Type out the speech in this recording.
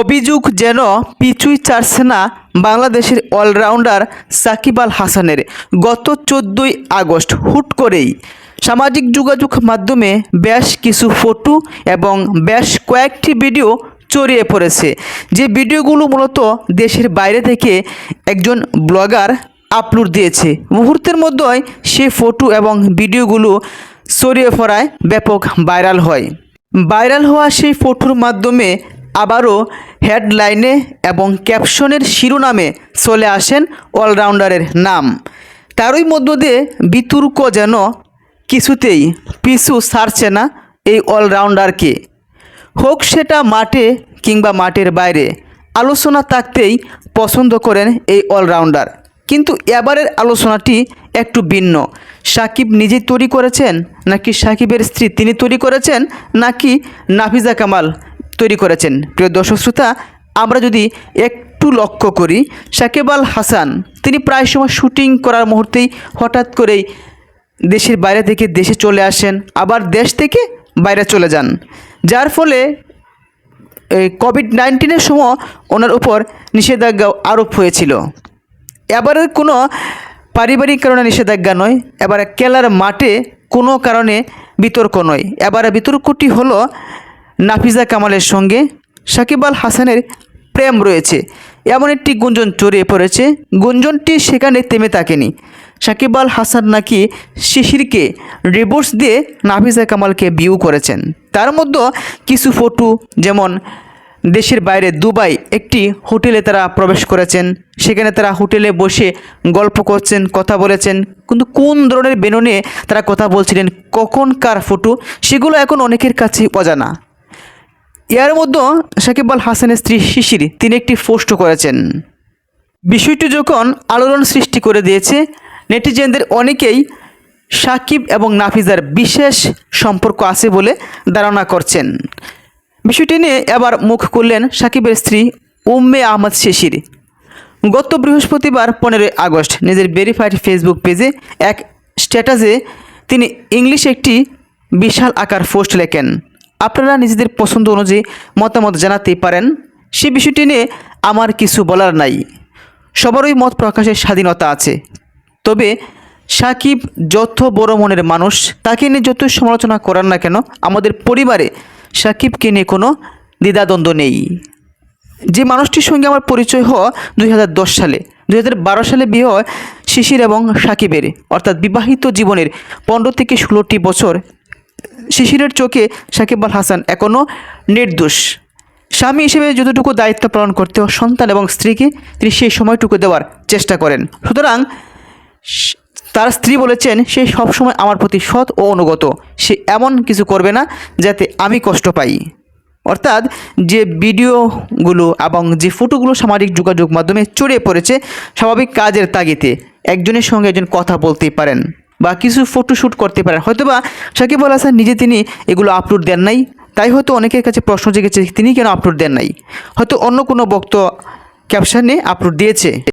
অভিযোগ যেন পিছুই ছাড়ছে না বাংলাদেশের অলরাউন্ডার সাকিব আল হাসানের গত চোদ্দোই আগস্ট হুট করেই। সামাজিক যোগাযোগ মাধ্যমে বেশ কিছু ফটো এবং বেশ কয়েকটি ভিডিও ছড়িয়ে পড়েছে। যে ভিডিওগুলো মূলত দেশের বাইরে থেকে একজন ব্লগার আপলোড দিয়েছে। মুহূর্তের মধ্যেই সে ফটো এবং ভিডিওগুলো ছড়িয়ে পড়ায় ব্যাপক ভাইরাল হয়। ভাইরাল হওয়া সেই ফটোর মাধ্যমে আবারও হেডলাইনে এবং ক্যাপশনের শিরোনামে চলে আসেন অলরাউন্ডারের নাম। তারই মধ্য দিয়ে বিতর্ক যেন কিছুতেই পিছু ছাড়ছে না এই অলরাউন্ডারকে। হোক সেটা মাঠে কিংবা মাঠের বাইরে, আলোচনা থাকতেই পছন্দ করেন এই অলরাউন্ডার। কিন্তু এবারের আলোচনাটি একটু ভিন্ন। সাকিব নিজেই তৈরি করেছেন নাকি সাকিবের স্ত্রী তিনি তৈরি করেছেন নাকি নাফিজা কামাল তৈরি করেছেন। প্রিয় দর্শক শ্রোতা, আমরা যদি একটু লক্ষ্য করি, সাকিব আল হাসান, তিনি প্রায় সময় শুটিং করার মুহূর্তেই হঠাৎ করেই দেশের বাইরে থেকে দেশে চলে আসেন, আবার দেশ থেকে বাইরে চলে যান। যার ফলে কোভিড নাইন্টিনের সময় ওনার উপর নিষেধাজ্ঞা আরোপ হয়েছিল। এবারের কোনো পারিবারিক কারণে নিষেধাজ্ঞা নয়, এবার খেলার মাঠে কোনো কারণে বিতর্ক নয়। এবারে বিতর্কটি হলো নাফিজা কামালের সঙ্গে সাকিব আল হাসানের প্রেম রয়েছে। এমন একটি গুঞ্জন চড়িয়ে পড়েছে, গুঞ্জনটি সেখানে থেমে থাকেনি। সাকিব আল হাসান নাকি শিশিরকে ডিভোর্স দিয়ে নাফিজা কামালকে বিউ করেছেন। তার মধ্যে কিছু ফটো, যেমন দেশের বাইরে দুবাই একটি হোটেলে তারা প্রবেশ করেছেন। সেখানে তারা হোটেলে বসে গল্প করছেন, কথা বলেছেন। কিন্তু কোন ধরনের বেনু নিয়ে তারা কথা বলছিলেন, কখন কার ফটো, সেগুলো এখন অনেকের কাছে অজানা। এর মধ্যে সাকিব আল হাসানের স্ত্রী শিশির, তিনি একটি পোস্ট করেছেন। বিষয়টি যখন আলোড়ন সৃষ্টি করে দিয়েছে, নেটিজেনদের অনেকেই সাকিব এবং নাফিজার বিশেষ সম্পর্ক আছে বলে ধারণা করছেন। বিষয়টি নিয়ে এবার মুখ করলেন সাকিবের স্ত্রী উম্মে আহমদ শিশির। গত বৃহস্পতিবার পনেরোই আগস্ট নিজের ভেরিফাইড ফেসবুক পেজে এক স্ট্যাটাসে তিনি ইংলিশে একটি বিশাল আকার পোস্ট লেখেন। আপনারা নিজেদের পছন্দ অনুযায়ী মতামত জানাতেই পারেন। সে বিষয়টি নিয়ে আমার কিছু বলার নাই। সবারই মত প্রকাশের স্বাধীনতা আছে। তবে সাকিব যত বড় মনের মানুষ, তাকে নিয়ে যত সমালোচনা করার না কেন, আমাদের পরিবারে সাকিবকে নিয়ে কোনো দ্বিধাদ্বন্দ্ব নেই। যে মানুষটির সঙ্গে আমার পরিচয় হওয়া দুই হাজার দশ সালে, দুই হাজার বারো সালে বিয়ে হয় শিশির এবং সাকিবের, অর্থাৎ বিবাহিত জীবনের পনেরো থেকে ষোলোটি বছর শিশিরের চোখে সাকিব আল হাসান এখনও নির্দোষ। স্বামী হিসেবে যতটুকু দায়িত্ব পালন করতে সন্তান এবং স্ত্রীকে তিনি সেই সময়টুকু দেওয়ার চেষ্টা করেন। সুতরাং তার স্ত্রী বলেছেন, সে সবসময় আমার প্রতি সৎ ও অনুগত। সে এমন কিছু করবে না যাতে আমি কষ্ট পাই। অর্থাৎ যে ভিডিওগুলো এবং যে ফটোগুলো সামাজিক যোগাযোগ মাধ্যমে ছড়িয়ে পড়েছে, স্বাভাবিক কাজের তাগিতে একজনের সঙ্গে একজন কথা বলতেই পারেন। বা কিছু ফটো শ্যুট করতে পারেন। হয়তো বা সাকিব আল হাসান নিজে তিনি এগুলো আপলোড দেন নাই, তাই হয়তো অনেকের কাছে প্রশ্ন জেগেছে তিনি কেন আপলোড দেন নাই। হয়তো অন্য কোনো বক্ত ক্যাপশানে আপলোড দিয়েছে।